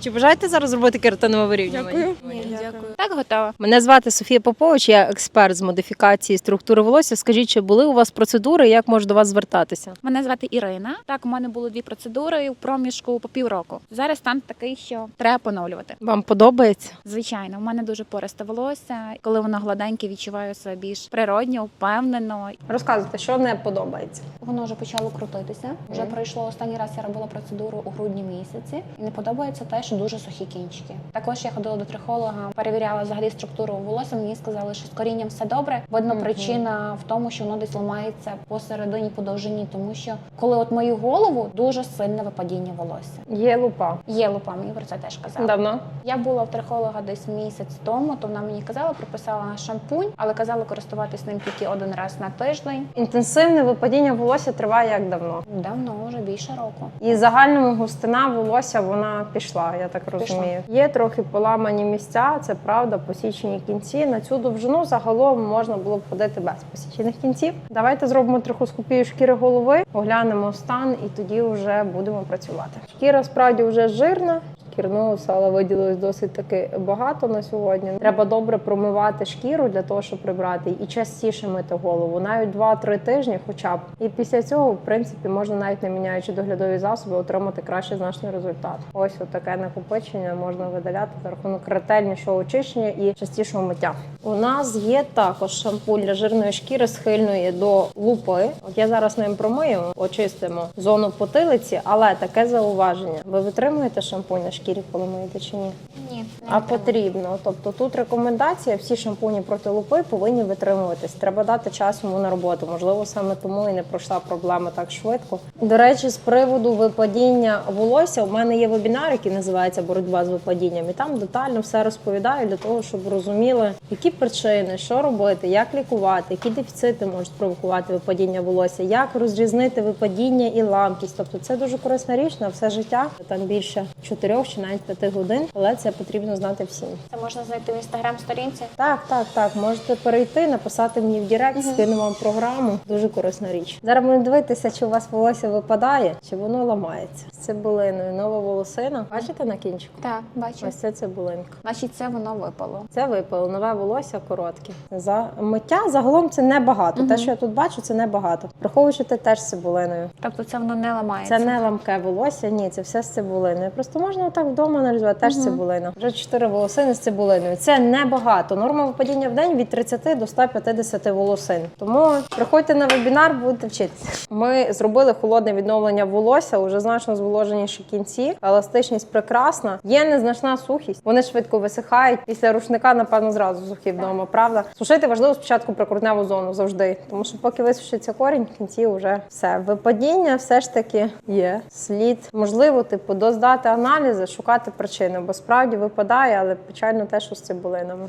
Чи бажаєте зараз зробити кератинове вирівнювання? Дякую. Ні, дякую. Так, готова. Мене звати Софія Попович, я експерт з модифікації структури волосся. Скажіть, чи були у вас процедури, як можу до вас звертатися? Мене звати Ірина. Так, у мене було дві процедури в проміжку по півроку. Зараз стан такий, що треба поновлювати. Вам подобається? Звичайно, у мене дуже пористе волосся. Коли воно гладеньке, відчуваю себе більш природньо, впевнено. Розказуйте, що не подобається. Воно вже почало крутитися. Вже пройшло останній раз. Я робила процедуру у грудні місяці, і не подобається те, що дуже сухі кінчики. Також я ходила до трихолога, перевіряла взагалі структуру волосся. Мені сказали, що з корінням все добре. Видно, Мгм. причина в тому, що воно десь ламається посередині по довжині, тому що коли от мою голову дуже сильне випадіння волосся. Є лупа. Є лупа, мені про це теж казали. Давно? Я була в трихолога десь місяць тому, то вона мені казала, прописала шампунь, але казала користуватись ним тільки один раз на тиждень. Інтенсивне випадіння волосся триває як давно. Давно, вже більше року. І загальному густина волосся вона пішла, я так розумію. Є трохи поламані місця, це правда, посічені кінці. На цю довжину загалом можна було б ходити без посічених кінців. Давайте зробимо трихоскопію шкіри голови, оглянемо стан і тоді вже будемо працювати. Шкіра справді вже жирна. Шкірного сала виділилось досить таки багато на сьогодні. Треба добре промивати шкіру для того, щоб прибрати, і частіше мити голову, навіть 2-3 тижні, хоча б. І після цього, в принципі, можна навіть не міняючи доглядові засоби, отримати кращий значний результат. Ось таке накопичення можна видаляти за рахунок ретельнішого очищення і частішого миття. У нас є також шампунь для жирної шкіри, схильної до лупи. От я зараз ним промию, очистимо зону потилиці, але таке зауваження. Ви витримуєте шампунь на шкірі, коли миєте чи ні? Ні, А потрібно. Тобто тут рекомендація: всі шампуні проти лупи повинні витримуватись. Треба дати час йому на роботу. Можливо, саме тому і не пройшла проблема так швидко. До речі, з приводу випадіння волосся, у мене є вебінар, який називається Боротьба з випадінням. І там детально все розповідаю для того, щоб розуміли, які причини, що робити, як лікувати, які дефіцити можуть провокувати випадіння волосся, як розрізнити випадіння і ламкість. Тобто це дуже корисна річ на все життя. Там більше 4 чи навіть 5 годин, але це потрібно знати всім. Це можна знайти в інстаграм-сторінці. Так, так, так. Можете перейти, написати мені в Директ, скину вам програму. Дуже корисна річ. Зараз будемо дивитися, чи у вас волосся випадає, чи воно ламається. З цибулиною нова волосина. Бачите на кінчику? Так, бачу. Ось це цибулинка. Значить, це воно випало. Це випало нове волосся коротке. За миття загалом це небагато. Те, що я тут бачу, це небагато. Враховуючи те теж з цибулиною. Тобто це воно не ламається. Це не ламке волосся, ні, це все з цибулиною. Просто можна отак вдома аналізувати, теж Мгм. цибулина. Вже чотири волосини з цибулиною. Це небагато. Норма випадіння в день від 30 до 150 волосин. Тому приходьте на вебінар, будете вчитися. Ми зробили холодне відновлення волосся, уже значно зволоженіші кінці. Еластичність прекрасна. Є незначна сухість. Вони швидко висихають. Після рушника, напевно, зразу сухі вдома. Правда, сушити важливо спочатку прикорневу зону завжди, тому що поки висушиться корінь, в кінці вже все. Випадіння все ж таки є. Слід можливо, типу, доздати аналізи, шукати причини, бо справді випадає, але печально те, що з цибулинами.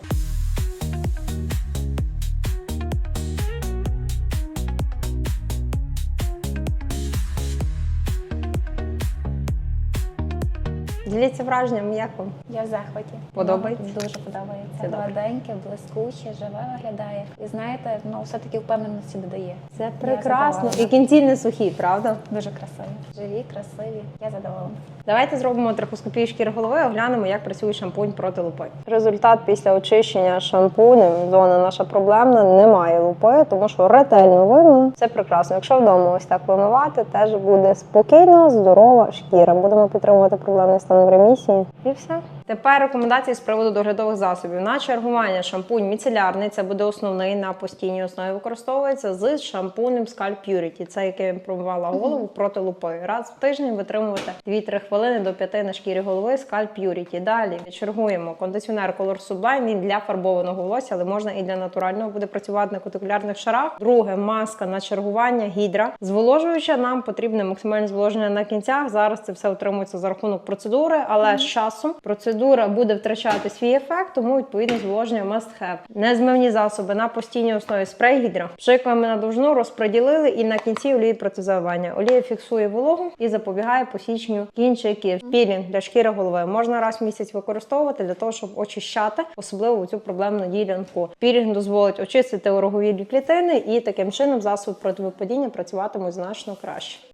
Діліться враженням, як вам? Я в захваті. Подобається? Дуже подобається. Це. Гладеньке, блискуче, живе виглядає. І знаєте, ну все-таки впевненості додає. Це прекрасно. І кінці не сухі, правда? Дуже красиві. Живі, красиві. Я задоволена. Давайте зробимо трихоскопію шкіри голови, оглянемо, як працює шампунь проти лупи. Результат після очищення шампунем, зона наша проблемна, немає лупи, тому що ретельно вимили. Це прекрасно. Якщо вдома ось так вимивати, теж буде спокійна, здорова шкіра. Будемо підтримувати проблемний стан в ремісії. І все. Тепер рекомендації з приводу доглядових засобів. На чергування шампунь міцелярний, це буде основний на постійній основі використовується з шампунем Scalp Purity. Це який я промивала голову проти лупи. Раз в тиждень витримувати 2-3 хвилини до 5 на шкірі голови Scalp Purity. Далі чергуємо кондиціонер Color Sublime. Він для фарбованого волосся, але можна і для натурального буде працювати на кутикулярних шарах. Друге маска на чергування гідра. Зволожуюча нам потрібне максимальне зволоження на кінцях. Зараз це все отримується за рахунок процедури, але з часом процедура буде втрачати свій ефект, тому відповідно зволоження must have. Незмивні засоби на постійній основі спрей гідра. Пшикаємо на довжину, розподілили і на кінці олії протизавивання. Олія фіксує вологу і запобігає посіченню кінчиків. Пілінг для шкіри голови можна раз в місяць використовувати для того, щоб очищати, особливо цю проблемну ділянку. Пілінг дозволить очистити ороговілі клітини і таким чином засоби проти випадіння працюватимуть значно краще.